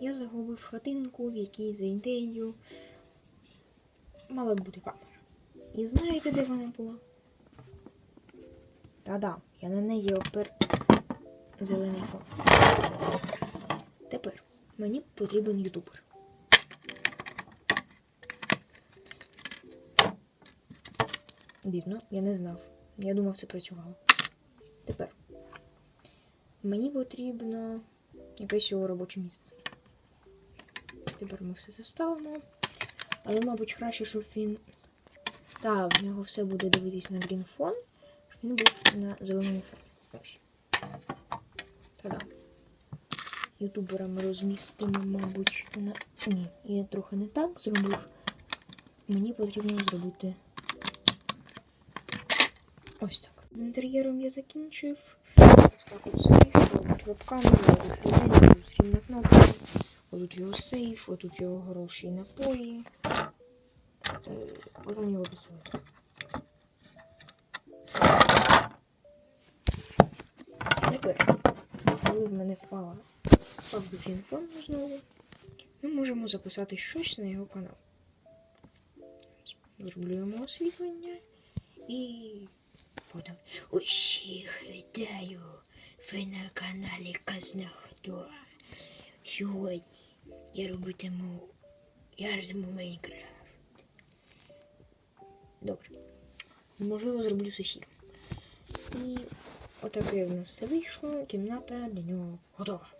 Я загубив хатинку, в якій за ідеєю мала б бути камера. І знаєте, де вона була? Та-да, я на неї опер зелений фон. Тепер мені потрібен ютубер. Дивно, я не знав. Я думав, це працювало. Тепер мені потрібно якесь його робоче місце. Тепер ми все це ставимо. Але, мабуть, краще, щоб він. Так, в нього все буде дивитись на грін фон, щоб він був на зеленому фоні. Ось. Та-да. Ютубера розмістимо, мабуть, на. Ні, я трохи не так зробив. Мені потрібно зробити. Ось так. З інтер'єром я закінчив. Ось так от. Веб-камера, тут людина, тут кнопка. Отут його сейф, отут його гроші і напої. Е, Потім його пістолет. Тепер, коли в мене впала впав знову, ми можемо записати щось на його канал. Зроблю йому освітлення і подам. Усіх вітаю! Ви на каналі Казна Хто. Сьогодні я робитиму. Я гратиму Майнкрафт. Добре. Можливо, зроблю сусід. І отаке в нас все вийшло. Кімната для нього готова.